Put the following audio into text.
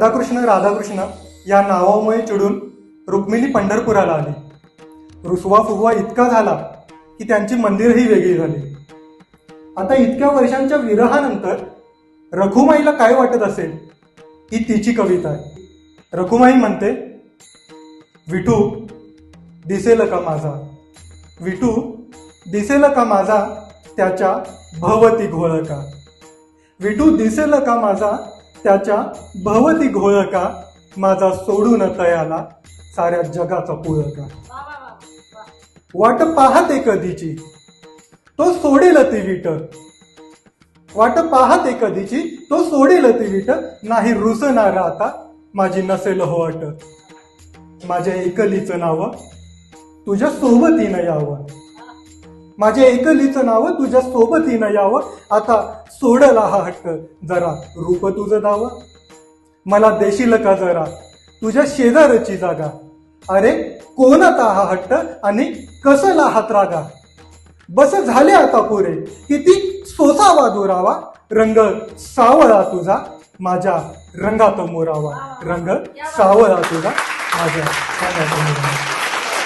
राधाकृष्ण राधाकृष्ण या नावामुळे चिडून रुक्मिणी पंढरपुराला आली. रुसवा फुगवा इतका झाला की त्यांची मंदिरही वेगळी झाली. आता इतक्या वर्षांच्या विरहानंतर रघुमाईला काय वाटत असेल ही तिची कविता आहे. रघुमाई म्हणते विठू दिसेल का माझा? विठू दिसेल का माझा त्याच्या भवती घोळका? विठू दिसेल का माझा त्याच्या भवती घोळका माझा सोडून तयाला साऱ्या जगाचा पुळका वाट पाहते कधीची? तो सोडेल ती विट वाट पाहते कधीची? तो सोडेल ती विट नाही रुसणार आता माझी नसेल हो अट माझ्या एकलीचं नाव तुझ्या सोबतीनं यावं. माझ्या एकलीचं नाव तुझ्या सोबतीनं यावं. आता सोडला हा हट्ट. जरा रूप तुझं दावं. मला देशील का जरा? तुझ्या शेजारची जागा. अरे कोणता हा हट्ट आणि कसला हा त्रागा बस झाले आता पुरे. किती सोसावा दुरावा. रंग सावळा तुझा. माझ्या रंगात मोरावा. रंग सावळा तुझा. माझ्या रंगात मोरावा.